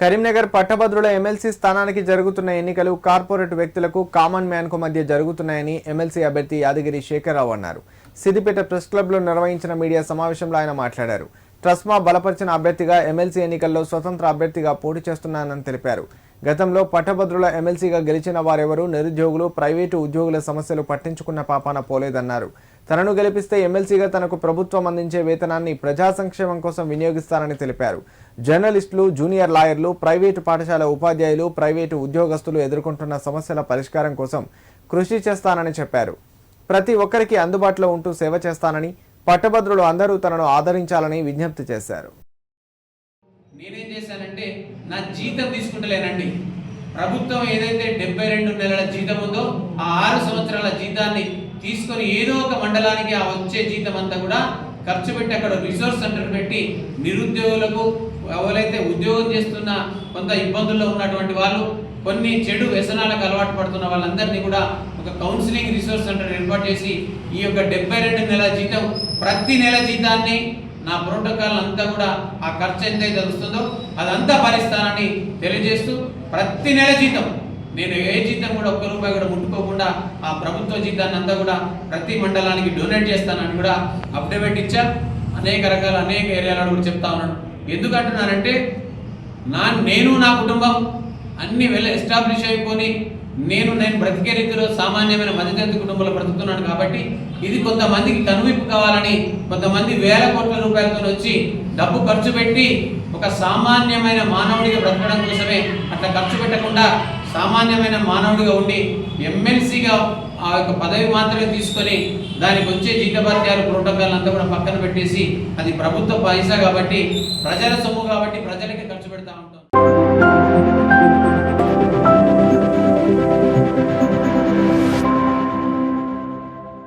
కరీంనగర్ పట్టభద్రుల ఎమ్మెల్సీ స్థానానికి జరుగుతున్న ఎన్నికలు కార్పొరేట్ వ్యక్తులకు కామన్ మ్యాన్కు మధ్య జరుగుతున్నాయని ఎమ్మెల్సీ అభ్యర్థి యాదగిరి శేఖరరావు అన్నారు. సిద్దిపేట ప్రెస్ క్లబ్లో నిర్వహించిన మీడియా సమావేశంలో ఆయన మాట్లాడారు. ట్రస్మా బలపరిచిన అభ్యర్థిగా ఎమ్మెల్సీ ఎన్నికల్లో స్వతంత్ర అభ్యర్థిగా పోటీ చేస్తున్నానని తెలిపారు. గతంలో పట్టభద్రుల ఎమ్మెల్సీగా గెలిచిన వారెవరూ నిరుద్యోగులు ప్రైవేటు ఉద్యోగుల సమస్యలు పట్టించుకున్న పాపాన పోలేదన్నారు. తనను గెలిపిస్తే ఎమ్మెల్సీగా తనకు ప్రభుత్వం అందించే వేతనాన్ని ప్రజా సంక్షేమం కోసం వినియోగిస్తానని తెలిపారు. జర్నలిస్టులు జూనియర్ లాయర్లు ప్రైవేటు పాఠశాల ఉపాధ్యాయులు ప్రైవేటు ఉద్యోగస్తులు ఎదుర్కొంటున్న సమస్యల పరిష్కారం కోసం కృషి చేస్తానని చెప్పారు. ప్రతి ఒక్కరికి అందుబాటులో ఉంటూ సేవ చేస్తానని పట్టభద్రులు అందరూ తనను ఆదరించాలని విజ్ఞప్తి చేశారు. నేనేం చేశానంటే నా జీతం తీసుకుంటలేనండి. ప్రభుత్వం ఏదైతే డెబ్బై రెండు నెలల జీతం ఉందో ఆ ఆరు సంవత్సరాల జీతాన్ని తీసుకొని ఏదో ఒక మండలానికి ఆ వచ్చే జీతం అంతా కూడా ఖర్చు పెట్టి అక్కడ రిసోర్స్ సెంటర్ పెట్టి నిరుద్యోగులకు ఎవరైతే ఉద్యోగం చేస్తున్న కొంత ఇబ్బందుల్లో ఉన్నటువంటి వాళ్ళు కొన్ని చెడు వ్యసనాలకు అలవాటు పడుతున్న వాళ్ళందరినీ కూడా ఒక కౌన్సిలింగ్ రిసోర్స్ సెంటర్ ఏర్పాటు చేసి ఈ యొక్క డెబ్బై రెండు నెలల జీతం ప్రతి నెల జీతాన్ని నా ప్రోటోకాల్ అంతా కూడా ఆ ఖర్చు ఎంతైతే వస్తుందో అదంతా భరిస్తానని తెలియజేస్తూ ప్రతి నెల జీతం నేను ఏ జీతం కూడా ఒక్క రూపాయి కూడా ముట్టుకోకుండా ఆ ప్రభుత్వ జీతాన్ని అంతా కూడా ప్రతి మండలానికి డొనేట్ చేస్తానని కూడా అప్డేట్ ఇచ్చా. అనేక రకాల అనేక ఏరియాలలో కూడా చెప్తా ఉన్నాను. ఎందుకు అంటున్నానంటే నా నేను నా కుటుంబం అన్ని వెళ్ళ ఎస్టాబ్లిష్ అయిపోయి నేను నేను బ్రతికే రీతిలో సామాన్యమైన మధ్యతరగతి కుటుంబంలో బ్రతుకుతున్నాను కాబట్టి ఇది కొంతమందికి కనువిప్పు కావాలని కొంతమంది వేల కోట్ల రూపాయలతో వచ్చి డబ్బు ఖర్చు పెట్టి ఒక సామాన్యమైన మానవుడిగా బ్రతకడం కోసమే అట్లా ఖర్చు పెట్టకుండా సామాన్యమైన మానవుడిగా ఉండి ఎమ్మెల్సీగా ఆ యొక్క పదవి మాత్రమే తీసుకొని దానికి వచ్చే జీతభత్యాలు ప్రోటోకాల్ అంతా కూడా పక్కన పెట్టేసి అది ప్రభుత్వ పైసా కాబట్టి ప్రజల సొమ్ము కాబట్టి ప్రజల